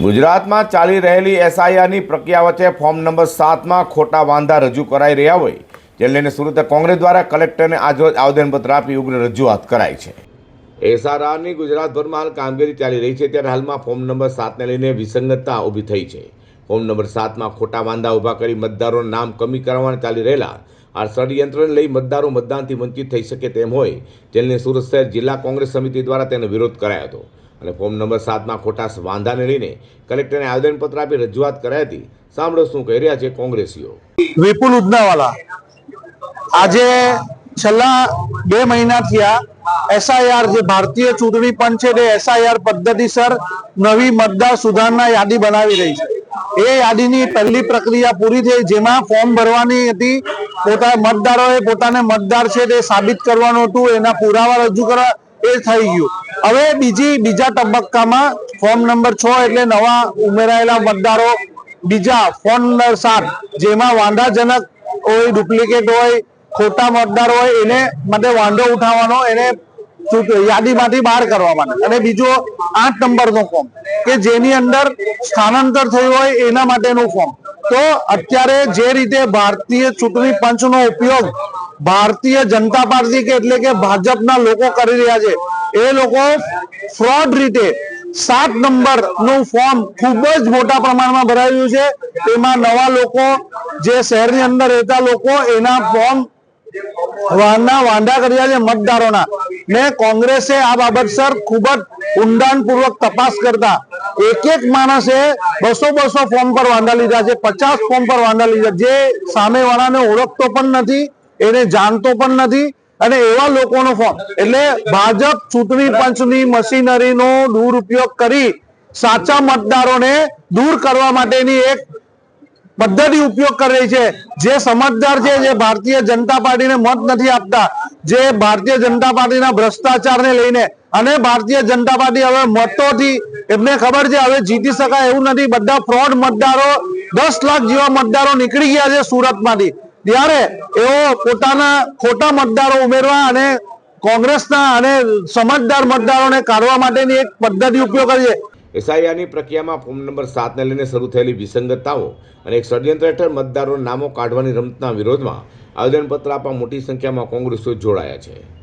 ગુજરાતમાં ચાલી રહેલી એસઆઈઆરની પ્રક્રિયા વચ્ચે ફોર્મ નંબર સાતમાં ખોટા વાંધા રજૂ કરાઈ રહ્યા હોય જે લઈને સુરત કોંગ્રેસ દ્વારા કલેક્ટરને આજરોજ આવેદનપત્ર આપી ઉગ્ર રજૂઆત કરાઈ છે. એસઆરઆરની ગુજરાતભરમાં હાલ કામગીરી ચાલી રહી છે, ત્યારે હાલમાં ફોર્મ નંબર સાતને લઈને વિસંગતતા ઊભી થઈ છે. ફોર્મ નંબર સાતમાં ખોટા વાંધા ઊભા કરી મતદારોના નામ કમી કરવાના ચાલી રહેલા આ ષડયંત્રને લઈ મતદારો મતદાનથી વંચિત થઈ શકે તેમ હોય, જેને સુરત શહેર જિલ્લા કોંગ્રેસ સમિતિ દ્વારા તેનો વિરોધ કરાયો હતો. અને ફોર્મ નંબર સાતમાં ખોટા વાંધાને લઈને કલેક્ટરને આવેદનપત્ર આપી રજૂઆત કરાઈ હતી. સાંભળો શું કહી રહ્યા છે કોંગ્રેસીઓ. વિપુલ ઉદનાવાલા, આજે છેલ્લા બે મહિના થયા એસઆઈઆર, જે ભારતીય ચૂંટણી પંચ છે તે એસઆઈઆર પદ્ધતિસર નવી મતદાર સુધારણા યાદી બનાવી રહી છે. એ યાદીની પહેલી પ્રક્રિયા પૂરી થઈ, જેમાં ફોર્મ ભરવાની હતી. પોતા મતદારોએ પોતાને મતદાર છે તે સાબિત કરવાનું હતું, એના પુરાવા રજૂ કરવા એ થઈ ગયું. હવે બીજી, બીજા તબક્કામાં ફોર્મ નંબર છ એટલે નવા ઉમેરાયેલા મતદારો, બીજા ફોર્મ નંબર સાત, જેમાં વાંધાજનક હોય, ડુપ્લિકેટ હોય, ખોટા મતદાર હોય, એને માટે વાંધો ઉઠાવવાનો, એને યાદીમાંથી બહાર કરવા માટે અને બીજો આઠ નંબરનો ફોર્મ, કે જેની અંદર સ્થાનાંતર થયું હોય, એના માટેનું ફોર્મ. તો અત્યારે જે રીતે ભારતીય ચૂંટણી પંચનો ઉપયોગ ભારતીય જનતા પાર્ટી કે એટલે કે ભાજપના લોકો કરી રહ્યા છે. એ લોકો ફ્રોડ રીતે સાત નંબરનું ફોર્મ ખૂબ જ મોટા પ્રમાણમાં ભરાયું છે. તેમાં નવા લોકો, જે શહેરની અંદર રહેતા લોકો, એના ફોર્મ વાંધા વાંધા કર્યા છે મતદારોના. ને કોંગ્રેસે આ બાબત સર ખૂબ જ ઊંડાણપૂર્વક તપાસ કરતા. એક એક માણસે બસો બસો ફોર્મ પર વાંધા લીધા છે, પચાસ ફોર્મ પર વાંધા લીધા. જે સામેવાળાને ઓળખતો પણ નથી એને જાણતો પણ નથી અને એવા લોકોનો ફોર્મ એટલે ભાજપ ચૂંટણી પંચની મશીનરીનો દુરુપયોગ કરી સાચા મતદારોને દૂર કરવા માટેની એક પદ્ધતિ ઉપયોગ કરી છે. જે સમજદાર છે, જે ભારતીય જનતા પાર્ટીને મત નથી આપતા, જે ભારતીય જનતા પાર્ટીના ભ્રષ્ટાચારને લઈને અને ભારતીય જનતા પાર્ટી હવે મતોથી, એમને ખબર છે, હવે જીતી શકાય એવું નથી. બધા ફ્રોડ મતદારો, દસ લાખ જેવા મતદારો નીકળી ગયા છે સુરતમાંથી. ત્યારે એઓ પોતાના ખોટા મતદારો ઉમેરવા અને કોંગ્રેસના અને સમજદાર મતદારોને કાઢવા માટેની એક પદ્ધતિ ઉપયોગ કરી છે એસઆઈઆરની પ્રક્રિયામાં ફોર્મ નંબર સાતને લઈને શરૂ થયેલી વિસંગતતાઓ અને એક ષડયંત્ર હેઠળ મતદારોના નામો કાઢવાની રમતના વિરોધમાં આવેદનપત્ર આપવા મોટી સંખ્યામાં કોંગ્રેસો જોડાયા છે.